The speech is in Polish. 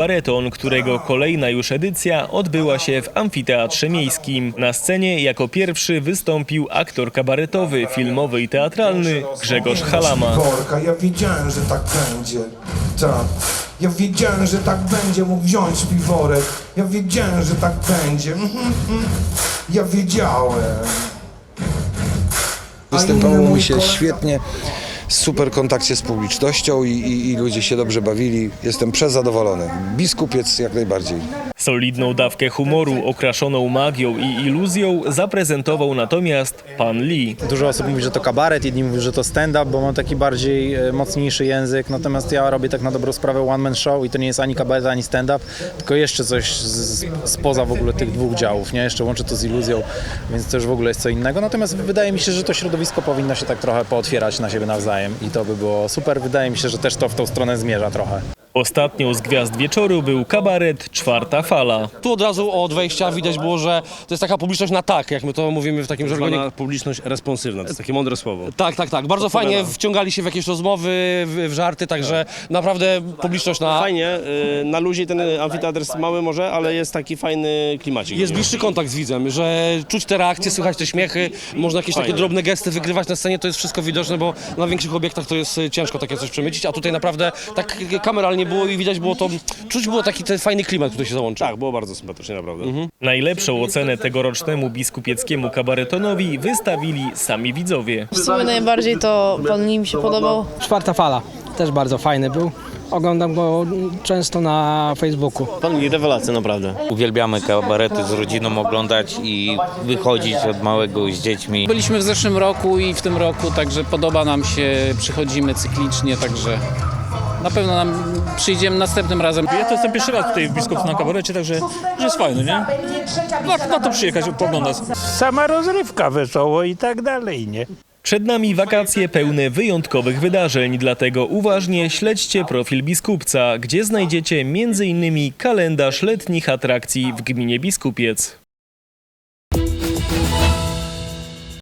Bareton, którego kolejna już edycja odbyła się w Amfiteatrze Miejskim. Na scenie jako pierwszy wystąpił aktor kabaretowy, filmowy i teatralny Grzegorz Halama. Ja wiedziałem, że tak będzie. Tak. Ja wiedziałem, że tak będzie, mógł wziąć piworek. Ja wiedziałem, że tak będzie. Mhm, mhm. Ja wiedziałem. Występowało mi się świetnie, super kontakcie z publicznością i, i, i ludzie się dobrze bawili. Jestem przezadowolony. Biskupiec jak najbardziej. Solidną dawkę humoru okraszoną magią i iluzją zaprezentował natomiast pan Lee. Dużo osób mówi, że to kabaret, inni mówią, że to stand-up, bo mam taki bardziej e, mocniejszy język, natomiast ja robię tak na dobrą sprawę one-man show i to nie jest ani kabaret, ani stand-up, tylko jeszcze coś z, spoza w ogóle tych dwóch działów, nie? Jeszcze łączę to z iluzją, więc to już w ogóle jest co innego. Natomiast wydaje mi się, że to środowisko powinno się tak trochę pootwierać na siebie nawzajem i to by było super. Wydaje mi się, że też to w tą stronę zmierza trochę. Ostatnią z gwiazd wieczoru był kabaret Czwarta Fala. Tu od razu od wejścia widać było, że to jest taka publiczność na tak, jak my to mówimy w takim żargonie. Zwana publiczność responsywna, to jest takie mądre słowo. Tak, tak, tak. Bardzo fajnie wciągali się w jakieś rozmowy, w, w żarty, także naprawdę publiczność na... Fajnie, y, na luzie ten amfiteatr jest mały może, ale jest taki fajny klimacik. Jest bliższy kontakt z widzem, że czuć te reakcje, słychać te śmiechy, można jakieś takie Fajnie. drobne gesty wygrywać na scenie, to jest wszystko widoczne, bo na większych obiektach to jest y, ciężko takie coś przemycić, a tutaj naprawdę tak kameralnie było i widać było to, czuć było taki ten fajny klimat, który się załączył. Tak, było bardzo sympatycznie naprawdę. Najlepszą ocenę tegorocznemu biskupieckiemu kabaretonowi wystawili sami widzowie. W sumie najbardziej to pan Lim się podobał. Czwarta fala, też bardzo fajny był. Oglądam go często na Facebooku. Pan mi rewelacja naprawdę. Uwielbiamy kabarety z rodziną oglądać i wychodzić od małego z dziećmi. Byliśmy w zeszłym roku i w tym roku, także podoba nam się, przychodzimy cyklicznie, także na pewno nam przyjdziemy następnym razem. Ja to jestem pierwszy raz tutaj w Biskupcu na kabarecie, także że jest fajny, nie? Warto na to przyjechać, poglądać. Sama rozrywka wesoło i tak dalej, nie? Przed nami wakacje pełne wyjątkowych wydarzeń, dlatego uważnie śledźcie profil Biskupca, gdzie znajdziecie m.in. kalendarz letnich atrakcji w gminie Biskupiec.